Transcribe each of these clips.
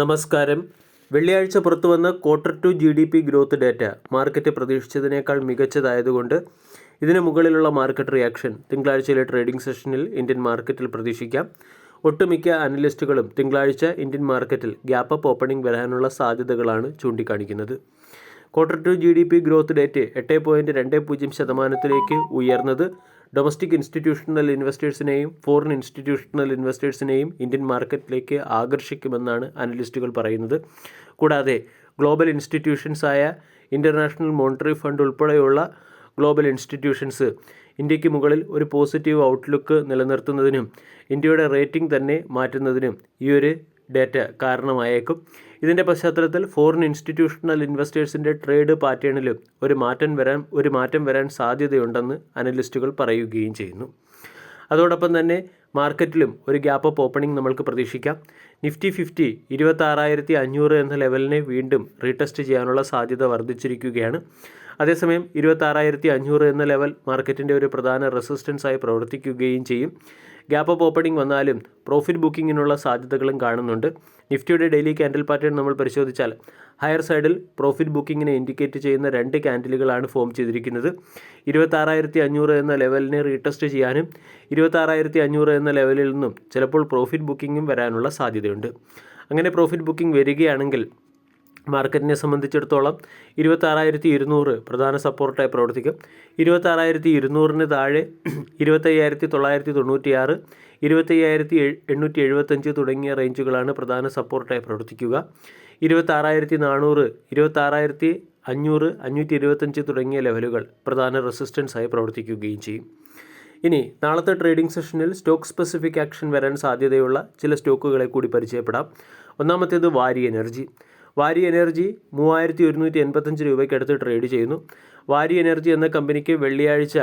നമസ്കാരം. വെള്ളിയാഴ്ച പുറത്തുവന്ന quarter two G D P growth data market പ്രതീക്ഷിച്ചതിനേക്കാൾ മികച്ചതായതുകൊണ്ട് ഇതിന് മുകളിലുള്ള മാർക്കറ്റ് റിയാക്ഷൻ തിങ്കളാഴ്ചയിലെ ട്രേഡിംഗ് സെഷനിൽ ഇന്ത്യൻ മാർക്കറ്റിൽ പ്രതീക്ഷിക്കാം. ഒട്ടുമിക്ക അനലിസ്റ്റുകളും തിങ്കളാഴ്ച ഇന്ത്യൻ മാർക്കറ്റിൽ ഗ്യാപ്പ് അപ്പ് ഓപ്പണിംഗ് വരാനുള്ള സാധ്യതകളാണ് ചൂണ്ടിക്കാണിക്കുന്നത്. Quarter two G D P growth data എട്ട് പോയിന്റ് രണ്ട് പൂജ്യം ശതമാനത്തിലേക്ക് ഉയർന്നത് ഡൊമസ്റ്റിക് ഇൻസ്റ്റിറ്റ്യൂഷണൽ ഇൻവെസ്റ്റേഴ്സിനെയും ഫോറിൻ ഇൻസ്റ്റിറ്റ്യൂഷണൽ ഇൻവെസ്റ്റേഴ്സിനെയും ഇന്ത്യൻ മാർക്കറ്റിലേക്ക് ആകർഷിക്കുമെന്നാണ് അനലിസ്റ്റുകൾ പറയുന്നത്. കൂടാതെ ഗ്ലോബൽ ഇൻസ്റ്റിറ്റ്യൂഷൻസായ ഇന്റർനാഷണൽ മോണിറ്ററി ഫണ്ട് ഉൾപ്പെടെയുള്ള ഗ്ലോബൽ ഇൻസ്റ്റിറ്റ്യൂഷൻസ് ഇന്ത്യയ്ക്ക് മുകളിൽ ഒരു പോസിറ്റീവ് ഔട്ട്ലുക്ക് നിലനിർത്തുന്നതിനും ഇന്ത്യയുടെ റേറ്റിംഗ് തന്നെ മാറ്റുന്നതിനും ഈ ഒരു ഡേറ്റ കാരണമായേക്കും. ഇതിന്റെ പശ്ചാത്തലത്തിൽ ഫോറിൻ ഇൻസ്റ്റിറ്റ്യൂഷണൽ ഇൻവെസ്റ്റേഴ്സിന്റെ ട്രേഡ് പാറ്റേണിലും ഒരു മാറ്റം വരാൻ ഒരു മാറ്റം വരാൻ സാധ്യതയുണ്ടെന്ന് അനലിസ്റ്റുകൾ പറയുകയും ചെയ്യുന്നു. അതോടൊപ്പം തന്നെ മാർക്കറ്റിലും ഒരു ഗ്യാപ്പ് അപ്പ് ഓപ്പണിംഗ് നമ്മൾക്ക് പ്രതീക്ഷിക്കാം. നിഫ്റ്റി ഫിഫ്റ്റി ഇരുപത്താറായിരത്തി അഞ്ഞൂറ് എന്ന ലെവലിനെ വീണ്ടും റീടെസ്റ്റ് ചെയ്യാനുള്ള സാധ്യത വർദ്ധിച്ചിരിക്കുകയാണ്. അതേസമയം ഇരുപത്താറായിരത്തി അഞ്ഞൂറ് എന്ന ലെവൽ മാർക്കറ്റിന്റെ ഒരു പ്രധാന റെസിസ്റ്റൻസായി പ്രവർത്തിക്കുകയും ചെയ്യും. ഗ്യാപ്പ് അപ്പ് ഓപ്പണിംഗ് വന്നാലും പ്രോഫിറ്റ് ബുക്കിങ്ങിനുള്ള സാധ്യതകളും കാണുന്നുണ്ട്. നിഫ്റ്റിയുടെ ഡെയിലി ക്യാൻഡിൽ പാറ്റേൺ നമ്മൾ പരിശോധിച്ചാൽ ഹയർ സൈഡിൽ പ്രോഫിറ്റ് ബുക്കിങ്ങിനെ ഇൻഡിക്കേറ്റ് ചെയ്യുന്ന രണ്ട് ക്യാൻഡിലുകളാണ് ഫോം ചെയ്തിരിക്കുന്നത്. ഇരുപത്താറായിരത്തി അഞ്ഞൂറ് എന്ന ലെവലിനെ റീടെസ്റ്റ് ചെയ്യാനും ഇരുപത്താറായിരത്തി അഞ്ഞൂറ് എന്ന ലെവലിൽ നിന്നും ചിലപ്പോൾ പ്രോഫിറ്റ് ബുക്കിങ്ങും വരാനുള്ള സാധ്യതയുണ്ട്. അങ്ങനെ പ്രോഫിറ്റ് ബുക്കിംഗ് വരികയാണെങ്കിൽ മാർക്കറ്റിനെ സംബന്ധിച്ചിടത്തോളം ഇരുപത്താറായിരത്തി ഇരുന്നൂറ് പ്രധാന സപ്പോർട്ടായി പ്രവർത്തിക്കും. ഇരുപത്താറായിരത്തി ഇരുന്നൂറിന് താഴെ ഇരുപത്തയ്യായിരത്തി തൊള്ളായിരത്തി തൊണ്ണൂറ്റിയാറ് ഇരുപത്തയ്യായിരത്തി എണ്ണൂറ്റി എഴുപത്തഞ്ച് തുടങ്ങിയ റേഞ്ചുകളാണ് പ്രധാന സപ്പോർട്ടായി പ്രവർത്തിക്കുക. ഇരുപത്താറായിരത്തി നാനൂറ് ഇരുപത്താറായിരത്തി അഞ്ഞൂറ് അഞ്ഞൂറ്റി ഇരുപത്തഞ്ച് തുടങ്ങിയ ലെവലുകൾ പ്രധാന റെസിസ്റ്റൻസായി പ്രവർത്തിക്കുകയും ചെയ്യും. ഇനി നാളത്തെ ട്രേഡിംഗ് സെഷനിൽ സ്റ്റോക്ക് സ്പെസിഫിക് ആക്ഷൻ വരാൻ സാധ്യതയുള്ള ചില സ്റ്റോക്കുകളെ കൂടി പരിചയപ്പെടാം. ഒന്നാമത്തേത് വാരി എനർജി. വാരി എനർജി മൂവായിരത്തി ഒരുന്നൂറ്റി എൺപത്തഞ്ച് രൂപയ്ക്ക് അടുത്ത് ട്രേഡ് ചെയ്യുന്നു. വാരി എനർജി എന്ന കമ്പനിക്ക് വെള്ളിയാഴ്ച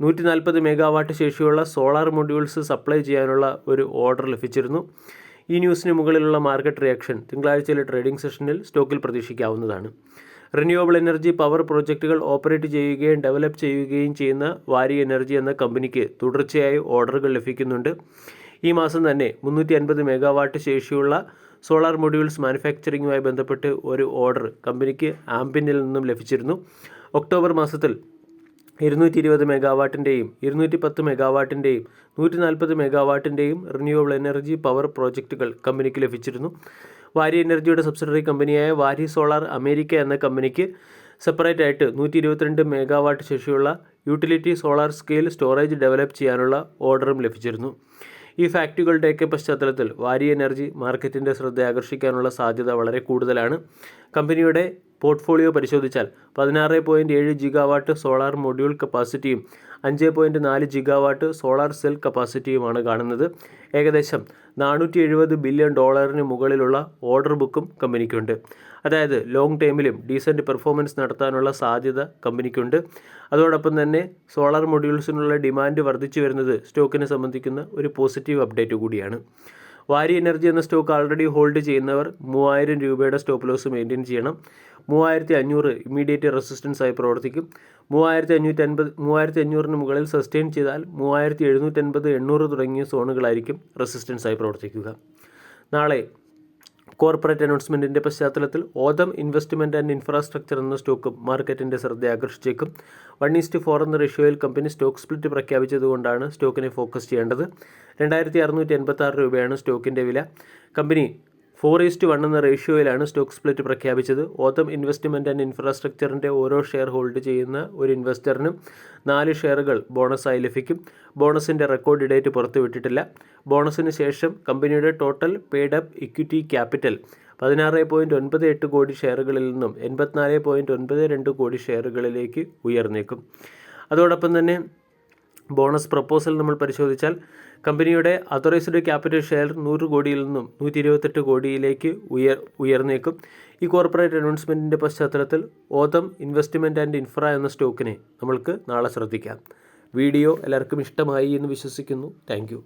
നൂറ്റി നാൽപ്പത് മെഗാവാട്ട് ശേഷിയുള്ള സോളാർ മൊഡ്യൂൾസ് സപ്ലൈ ചെയ്യാനുള്ള ഒരു ഓർഡർ ലഭിച്ചിരുന്നു. ഈ ന്യൂസിന് മുകളിലുള്ള മാർക്കറ്റ് റിയാക്ഷൻ തിങ്കളാഴ്ചയിലെ ട്രേഡിംഗ് സെഷനിൽ സ്റ്റോക്കിൽ പ്രതീക്ഷിക്കാവുന്നതാണ്. റിന്യൂവബിൾ എനർജി പവർ പ്രോജക്റ്റുകൾ ഓപ്പറേറ്റ് ചെയ്യുകയും ഡെവലപ്പ് ചെയ്യുകയും ചെയ്യുന്ന വാരി എനർജി എന്ന കമ്പനിക്ക് തുടർച്ചയായി ഓർഡറുകൾ ലഭിക്കുന്നുണ്ട്. ഈ മാസം തന്നെ മുന്നൂറ്റി അൻപത് മെഗാവാട്ട് ശേഷിയുള്ള സോളാർ മൊഡ്യൂൾസ് മാനുഫാക്ചറിങ്ങുമായി ബന്ധപ്പെട്ട് ഒരു ഓർഡർ കമ്പനിക്ക് ആംബിനിൽ നിന്നും ലഭിച്ചിരുന്നു. ഒക്ടോബർ മാസത്തിൽ ഇരുന്നൂറ്റി ഇരുപത് മെഗാവാട്ടിന്റെയും ഇരുന്നൂറ്റി പത്ത് മെഗാവാട്ടിന്റെയും നൂറ്റി നാൽപ്പത് മെഗാവാട്ടിന്റെയും റിന്യൂവബിൾ എനർജി പവർ പ്രോജക്റ്റുകൾ കമ്പനിക്ക് ലഭിച്ചിരുന്നു. വാരി എനർജിയുടെ സബ്സിഡറി കമ്പനിയായ വാരി സോളാർ അമേരിക്ക എന്ന കമ്പനിക്ക് സെപ്പറേറ്റ് ആയിട്ട് നൂറ്റി ഇരുപത്തിരണ്ട് മെഗാവാട്ട് ശേഷിയുള്ള utility solar scale storage develop ചെയ്യാനുള്ള ഓർഡറും ലഭിച്ചിരുന്നു. ഈ ഫാക്റ്റുകളുടെയൊക്കെ പശ്ചാത്തലത്തിൽ വാരി എനർജി മാർക്കറ്റിന്റെ ശ്രദ്ധ ആകർഷിക്കാനുള്ള സാധ്യത വളരെ കൂടുതലാണ്. കമ്പനിയുടെ പോർട്ട്ഫോളിയോ പരിശോധിച്ചാൽ പതിനാറ് പോയിന്റ് ഏഴ് ജിഗാവാട്ട് സോളാർ മൊഡ്യൂൾ കപ്പാസിറ്റിയും അഞ്ച് പോയിന്റ് നാല് ജിഗാവാട്ട് സോളാർ സെൽ കപ്പാസിറ്റിയുമാണ് കാണുന്നത്. ഏകദേശം നാനൂറ്റി എഴുപത് ബില്യൺ ഡോളറിന് മുകളിലുള്ള ഓർഡർ ബുക്കും കമ്പനിക്കുണ്ട്. അതായത് ലോങ് ടൈമിലും ഡീസന്റ് പെർഫോമൻസ് നടത്താനുള്ള സാധ്യത കമ്പനിക്കുണ്ട്. അതോടൊപ്പം തന്നെ സോളാർ മൊഡ്യൂൾസിനുള്ള ഡിമാൻഡ് വർദ്ധിച്ചു വരുന്നത് സ്റ്റോക്കിനെ സംബന്ധിക്കുന്ന ഒരു പോസിറ്റീവ് അപ്ഡേറ്റ് കൂടിയാണ്. വാരി എനർജി എന്ന സ്റ്റോക്ക് ആൾറെഡി ഹോൾഡ് ചെയ്യുന്നവർ മൂവായിരം രൂപയുടെ സ്റ്റോപ്പ് ലോസ് മെയിന്റെയിൻ ചെയ്യണം. മൂവായിരത്തി അഞ്ഞൂറ് ഇമ്മീഡിയറ്റ് റെസിസ്റ്റൻസ് ആയി പ്രവർത്തിക്കും. മൂവായിരത്തി അഞ്ഞൂറ്റി അൻപത് മൂവായിരത്തി അഞ്ഞൂറിന് മുകളിൽ സസ്റ്റെയിൻ ചെയ്താൽ മൂവായിരത്തി എഴുന്നൂറ്റൻപത് എണ്ണൂറ് തുടങ്ങിയ സോണുകളായിരിക്കും റെസിസ്റ്റൻസ് ആയി പ്രവർത്തിക്കുക. നാളെ കോർപ്പറേറ്റ് അനൗൺസ്മെന്റിന്റെ പശ്ചാത്തലത്തിൽ ഓതം ഇൻവെസ്റ്റ്മെന്റ് ആൻഡ് ഇൻഫ്രാസ്ട്രക്ചർ എന്ന സ്റ്റോക്കും മാർക്കറ്റിന്റെ ശ്രദ്ധ ആകർഷിച്ചേക്കും. വൺ ഈസ്റ്റ് ഫോർ എന്ന റേഷ്യോയിൽ കമ്പനി സ്റ്റോക്ക് സ്പ്ലിറ്റ് പ്രഖ്യാപിച്ചതുകൊണ്ടാണ് സ്റ്റോക്കിനെ ഫോക്കസ് ചെയ്യേണ്ടത്. രണ്ടായിരത്തി അറുന്നൂറ്റി എൺപത്താറ് രൂപയാണ് സ്റ്റോക്കിന്റെ വില. കമ്പനി ഫോർ ഈസ്റ്റ് വൺ എന്ന റേഷ്യോയിലാണ് സ്റ്റോക്ക് സ്പ്ലിറ്റ് പ്രഖ്യാപിച്ചത്. ഓത്തം ഇൻവെസ്റ്റ്മെന്റ് ആൻഡ് ഇൻഫ്രാസ്ട്രക്ചറിന്റെ ഓരോ ഷെയർ ഹോൾഡ് ചെയ്യുന്ന ഒരു ഇൻവെസ്റ്ററിനും നാല് ഷെയറുകൾ ബോണസായി ലഭിക്കും. ബോണസിന്റെ റെക്കോർഡ് ഡേറ്റ് പുറത്തുവിട്ടിട്ടില്ല. ബോണസിന് ശേഷം കമ്പനിയുടെ total paid up equity capital പതിനാറ് പോയിന്റ് ഒൻപത് എട്ട് കോടി ഷെയറുകളിൽ നിന്നും എൺപത്തിനാല് പോയിന്റ് ഒൻപത് രണ്ട് കോടി ഷെയറുകളിലേക്ക് ഉയർന്നേക്കും. അതോടൊപ്പം തന്നെ ബോണസ് പ്രപ്പോസൽ നമ്മൾ പരിശോധിച്ചാൽ കമ്പനിയുടെ അതോറൈസ്ഡ് ക്യാപിറ്റൽ ഷെയർ നൂറ് കോടിയിൽ നിന്നും നൂറ്റി ഇരുപത്തെട്ട് കോടിയിലേക്ക് ഉയർ ഉയർന്നേക്കും. ഈ കോർപ്പറേറ്റ് അനൗൺസ്മെന്റിന്റെ പശ്ചാത്തലത്തിൽ ഓതം ഇൻവെസ്റ്റ്മെന്റ് ആൻഡ് ഇൻഫ്ര എന്ന സ്റ്റോക്കിനെ നമ്മൾക്ക് നാളെ ശ്രദ്ധിക്കാം. വീഡിയോ എല്ലാവർക്കും ഇഷ്ടമായി എന്ന് വിശ്വസിക്കുന്നു. താങ്ക്